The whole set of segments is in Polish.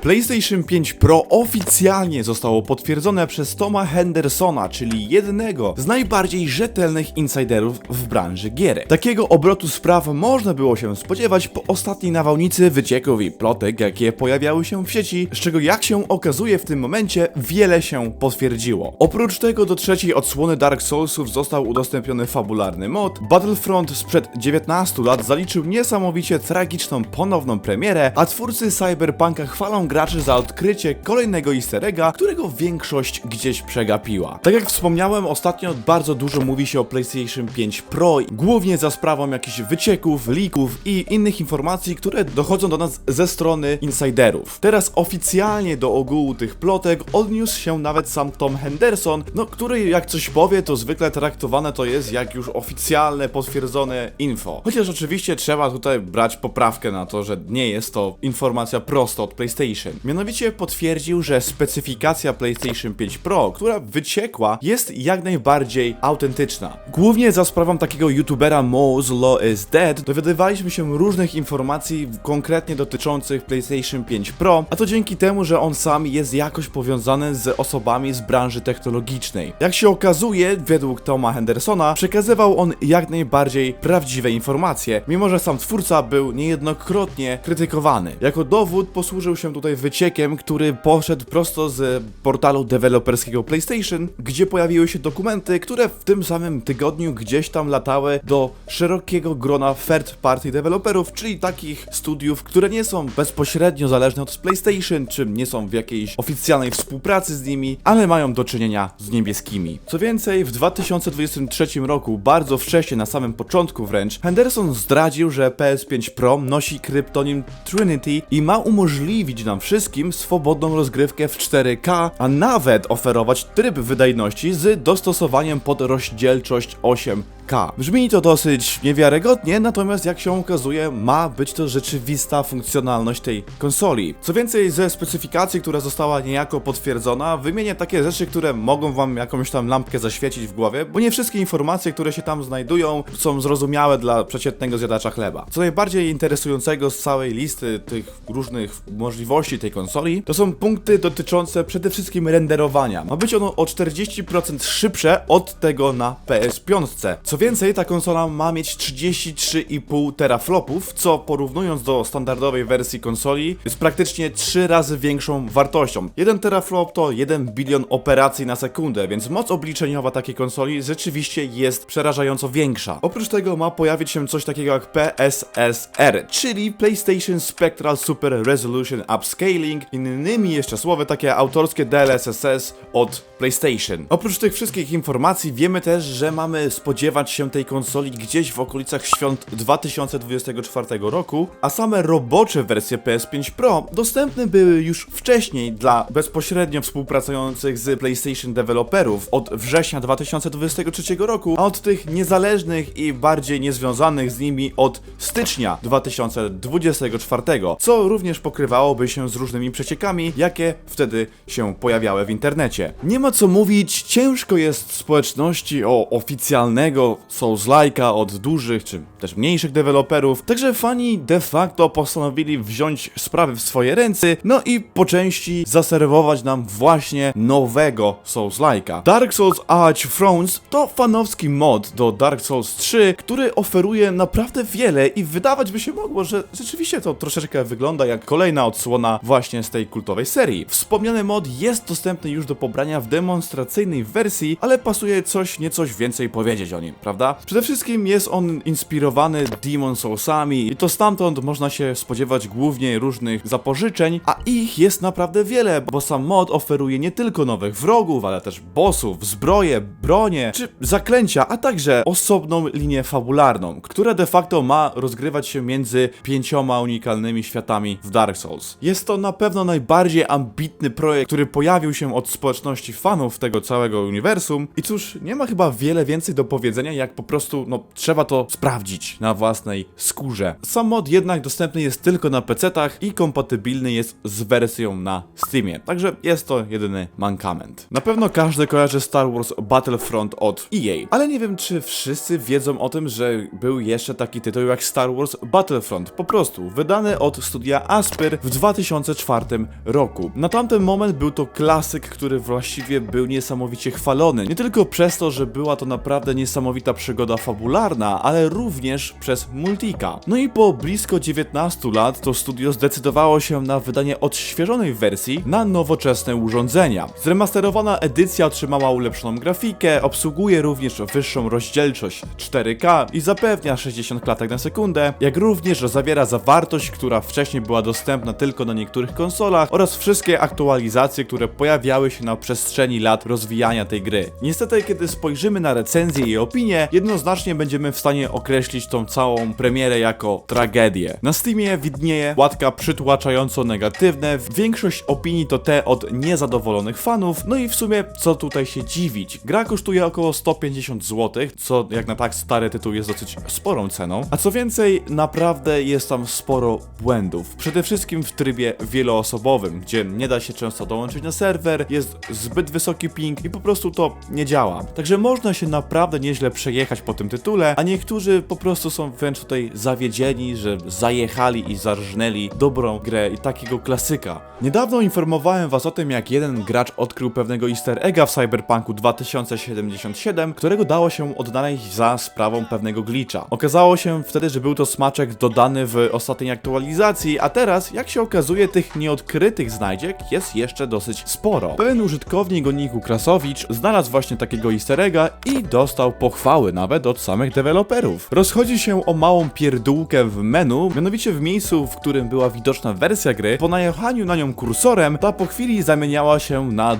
PlayStation 5 Pro oficjalnie zostało potwierdzone przez Toma Hendersona, czyli jednego z najbardziej rzetelnych insiderów w branży gier. Takiego obrotu spraw można było się spodziewać po ostatniej nawałnicy wycieków i plotek, jakie pojawiały się w sieci, z czego jak się okazuje w tym momencie wiele się potwierdziło. Oprócz tego do trzeciej odsłony Dark Soulsów został udostępniony fabularny mod, Battlefront sprzed 19 lat zaliczył niesamowicie tragiczną ponowną premierę, a twórcy Cyberpunka chwalą graczy za odkrycie kolejnego easter egga, którego większość gdzieś przegapiła. Tak jak wspomniałem, ostatnio bardzo dużo mówi się o PlayStation 5 Pro, głównie za sprawą jakichś wycieków, leaków i innych informacji, które dochodzą do nas ze strony insiderów. Teraz oficjalnie do ogółu tych plotek odniósł się nawet sam Tom Henderson, no który jak coś powie, to zwykle traktowane to jest jak już oficjalne, potwierdzone info. Chociaż oczywiście trzeba tutaj brać poprawkę na to, że nie jest to informacja prosto od PlayStation. Mianowicie potwierdził, że specyfikacja PlayStation 5 Pro, która wyciekła, jest jak najbardziej autentyczna. Głównie za sprawą takiego youtubera Mo's Law is Dead dowiadywaliśmy się różnych informacji konkretnie dotyczących PlayStation 5 Pro, a to dzięki temu, że on sam jest jakoś powiązany z osobami z branży technologicznej. Jak się okazuje, według Toma Hendersona, przekazywał on jak najbardziej prawdziwe informacje, mimo że sam twórca był niejednokrotnie krytykowany. Jako dowód posłużył się tutaj wyciekiem, który poszedł prosto z portalu deweloperskiego PlayStation, gdzie pojawiły się dokumenty, które w tym samym tygodniu gdzieś tam latały do szerokiego grona third party deweloperów, czyli takich studiów, które nie są bezpośrednio zależne od PlayStation, czy nie są w jakiejś oficjalnej współpracy z nimi, ale mają do czynienia z niebieskimi. Co więcej, w 2023 roku, bardzo wcześnie, na samym początku wręcz, Henderson zdradził, że PS5 Pro nosi kryptonim Trinity i ma umożliwić nam wszystkim swobodną rozgrywkę w 4K, a nawet oferować tryb wydajności z dostosowaniem pod rozdzielczość 8K. Brzmi to dosyć niewiarygodnie, natomiast jak się okazuje, ma być to rzeczywista funkcjonalność tej konsoli. Co więcej, ze specyfikacji, która została niejako potwierdzona, wymienię takie rzeczy, które mogą wam jakąś tam lampkę zaświecić w głowie, bo nie wszystkie informacje, które się tam znajdują, są zrozumiałe dla przeciętnego zjadacza chleba. Co najbardziej interesującego z całej listy tych różnych możliwości tej konsoli, to są punkty dotyczące przede wszystkim renderowania. Ma być ono o 40% szybsze od tego na PS5. Co więcej, ta konsola ma mieć 33,5 teraflopów, co porównując do standardowej wersji konsoli jest praktycznie 3 razy większą wartością. 1 teraflop to 1 bilion operacji na sekundę, więc moc obliczeniowa takiej konsoli rzeczywiście jest przerażająco większa. Oprócz tego ma pojawić się coś takiego jak PSSR, czyli PlayStation Spectral Super Resolution Upscaling, innymi jeszcze słowy takie autorskie DLSS od PlayStation. Oprócz tych wszystkich informacji wiemy też, że mamy spodziewać się tej konsoli gdzieś w okolicach świąt 2024 roku, a same robocze wersje PS5 Pro dostępne były już wcześniej dla bezpośrednio współpracujących z PlayStation deweloperów od września 2023 roku, a od tych niezależnych i bardziej niezwiązanych z nimi od stycznia 2024, co również pokrywałoby się z różnymi przeciekami, jakie wtedy się pojawiały w internecie. Nie ma co mówić, ciężko jest społeczności o oficjalnego Souls-like'a od dużych czy też mniejszych deweloperów, także fani de facto postanowili wziąć sprawy w swoje ręce, no i po części zaserwować nam właśnie nowego Souls-like'a. Dark Souls Age Thrones to fanowski mod do Dark Souls 3, który oferuje naprawdę wiele i wydawać by się mogło, że rzeczywiście to troszeczkę wygląda jak kolejna odsłona właśnie z tej kultowej serii. Wspomniany mod jest dostępny już do pobrania w demonstracyjnej wersji, ale pasuje coś niecoś więcej powiedzieć o nim, prawda? Przede wszystkim jest on inspirowany Demon Soulsami i to stamtąd można się spodziewać głównie różnych zapożyczeń, a ich jest naprawdę wiele, bo sam mod oferuje nie tylko nowych wrogów, ale też bossów, zbroje, bronie czy zaklęcia, a także osobną linię fabularną, która de facto ma rozgrywać się między pięcioma unikalnymi światami w Dark Souls. Jest to na pewno najbardziej ambitny projekt, który pojawił się od społeczności fanów tego całego uniwersum i cóż, nie ma chyba wiele więcej do powiedzenia, jak po prostu, no, trzeba to sprawdzić na własnej skórze. Sam mod jednak dostępny jest tylko na PC-tach i kompatybilny jest z wersją na Steamie, także jest to jedyny mankament. Na pewno każdy kojarzy Star Wars Battlefront od EA, ale nie wiem czy wszyscy wiedzą o tym, że był jeszcze taki tytuł jak Star Wars Battlefront, po prostu wydany od studia Asper w 2004 roku. Na tamten moment był to klasyk, który właściwie był niesamowicie chwalony. Nie tylko przez to, że była to naprawdę niesamowita przygoda fabularna, ale również przez Multika. No i po blisko 19 lat to studio zdecydowało się na wydanie odświeżonej wersji na nowoczesne urządzenia. Zremasterowana edycja otrzymała ulepszoną grafikę, obsługuje również wyższą rozdzielczość 4K i zapewnia 60 klatek na sekundę, jak również zawiera zawartość, która wcześniej była dostępna tylko na niektórych konsolach oraz wszystkie aktualizacje, które pojawiały się na przestrzeni lat rozwijania tej gry. Niestety, kiedy spojrzymy na recenzje i opinie, jednoznacznie będziemy w stanie określić tą całą premierę jako tragedię. Na Steamie widnieje łatka przytłaczająco negatywne, większość opinii to te od niezadowolonych fanów, no i w sumie co tutaj się dziwić. Gra kosztuje około 150 zł, co jak na tak stary tytuł jest dosyć sporą ceną, a co więcej, naprawdę jest tam sporo błędów. Przede wszystkim w trybie wieloosobowym, gdzie nie da się często dołączyć na serwer, jest zbyt wysoki ping i po prostu to nie działa. Także można się naprawdę nieźle przejechać po tym tytule, a niektórzy po prostu są wręcz tutaj zawiedzieni, że zajechali i zarżnęli dobrą grę i takiego klasyka. Niedawno informowałem was o tym, jak jeden gracz odkrył pewnego easter egga w Cyberpunku 2077, którego dało się odnaleźć za sprawą pewnego glitcha. Okazało się wtedy, że był to smaczek dodany w ostatniej aktualizacji, a teraz, jak się okazuje, tych nieodkrytych znajdziek jest jeszcze dosyć sporo. Pewien użytkownik o niku Krasowicz znalazł właśnie takiego easter egga i dostał pochwały nawet od samych deweloperów. Rozchodzi się o małą pierdółkę w menu, mianowicie w miejscu, w którym była widoczna wersja gry, po najechaniu na nią kursorem, ta po chwili zamieniała się na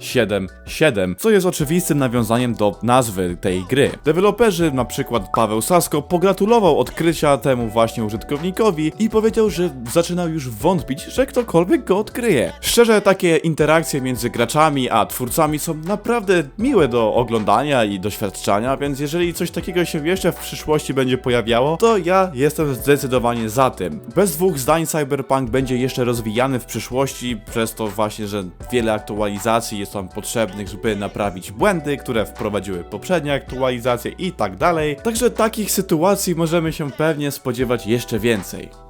2.0.77, co jest oczywistym nawiązaniem do nazwy tej gry. Deweloperzy, na przykład Paweł Sasko, pogratulował odkrycia temu właśnie użytkownikowi i powiedział, że zaczynał już wątpić, że ktokolwiek go odkryje. Szczerze, takie interakcje między graczami a twórcami są naprawdę miłe do oglądania i doświadczania, więc jeżeli coś takiego się jeszcze w przyszłości będzie pojawiało, to ja jestem zdecydowanie za tym. Bez dwóch zdań Cyberpunk będzie jeszcze rozwijany w przyszłości, przez to właśnie, że wiele aktualizacji jest tam potrzebnych, żeby naprawić błędy, które wprowadziły poprzednie aktualizacje i tak dalej. Także takich sytuacji możemy się pewnie spodziewać jeszcze więcej.